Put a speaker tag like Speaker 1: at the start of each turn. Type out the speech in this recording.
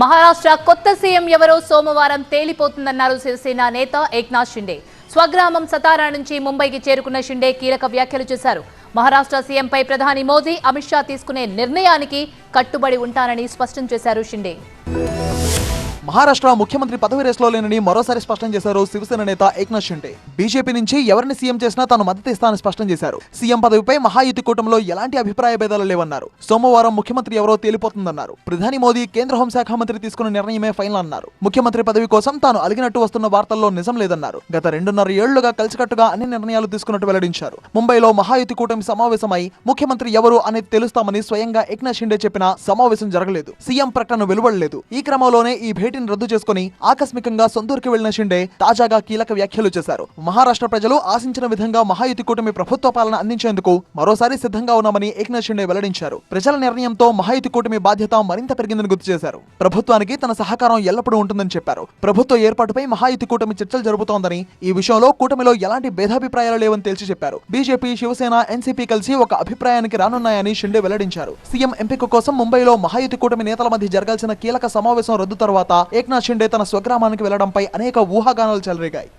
Speaker 1: మహారాష్ట్ర కొత్త సీఎం ఎవరో సోమవారం తేలిపోతుందన్నారు శివసేన నేత ఏక్నాథ్ షిండే. స్వగ్రామం సతారా నుంచి ముంబైకి చేరుకున్న షిండే కీలక వ్యాఖ్యలు చేశారు. మహారాష్ట్ర సీఎంపై ప్రధాని మోదీ అమిత్ షా తీసుకునే నిర్ణయానికి కట్టుబడి ఉంటానని స్పష్టం చేశారు షిండే.
Speaker 2: మహారాష్ట్ర ముఖ్యమంత్రి పదవి రేసులో లేనని మరోసారి స్పష్టం చేశారు శివసేన నేత ఏక్నాథ్ షిండే. బీజేపీ నుంచి ఎవరిని సీఎం చేసినా తాను మద్దతు ఇస్తానని స్పష్టం చేశారు. సీఎం పదవిపై మహాయుతి కూటమిలో ఎలాంటి అభిప్రాయ భేదాలు లేవన్నారు. సోమవారం ముఖ్యమంత్రి ఎవరో తేలిపోతుందన్నారు. ప్రధాని మోదీ కేంద్ర హోంశాఖ మంత్రి తీసుకున్న నిర్ణయమే ఫైనల్ అన్నారు. ముఖ్యమంత్రి పదవి కోసం తాను అలిగినట్టు వస్తున్న వార్తల్లో నిజం లేదన్నారు. గత రెండున్నర ఏళ్ళుగా కలిసికట్టుగా అన్ని నిర్ణయాలు తీసుకున్నట్టు వెల్లడించారు. ముంబైలో మహాయుతి కూటమి సమావేశమై ముఖ్యమంత్రి ఎవరు అనేది తెలుస్తామని స్వయంగా ఏక్నాథ్ షిండే చెప్పిన సమావేశం జరగలేదు. సీఎం ప్రకటన వెలువడలేదు. ఈ క్రమంలోనే ఈ భేటీని రద్దు చేసుకుని ఆకస్మికంగా సొంతూరుకి వెళ్ళిన షిండే తాజాగా కీలక వ్యాఖ్యలు చేశారు. మహారాష్ట్ర ప్రజలు ఆశించిన విధంగా మహాయుతి కూటమి ప్రభుత్వ పాలన అందించేందుకు మరోసారి సిద్ధంగా ఉన్నామని ఏక్నాథ్ షిండే వెల్లడించారు. ప్రజల నిర్ణయంతో మహాయుతి కూటమి బాధ్యత మరింత పెరిగిందని గుర్తు చేశారు. ప్రభుత్వానికి తన సహకారం ఎల్లప్పుడూ ఉంటుందని చెప్పారు. ప్రభుత్వ ఏర్పాటుపై మహాయుతి కూటమి చర్చలు జరుపుతోందని ఈ విషయంలో కూటమిలో ఎలాంటి భేదాభిప్రాయాలు లేవని తేల్చి చెప్పారు. బీజేపీ శివసేన ఎన్సీపీ కలిసి ఒక అభిప్రాయానికి రానున్నాయని షిండే వెల్లడించారు. సీఎం ఎంపిక కోసం ముంబైలో మహాయుతి కూటమి నేతల మధ్య జరగాల్సిన కీలక సమావేశం రద్దు తర్వాత ఏక్నాథ్ షిండే తన స్వగ్రామానికి వెళ్ళడంపై అనేక ఊహాగానాలు చెలరేగాయి.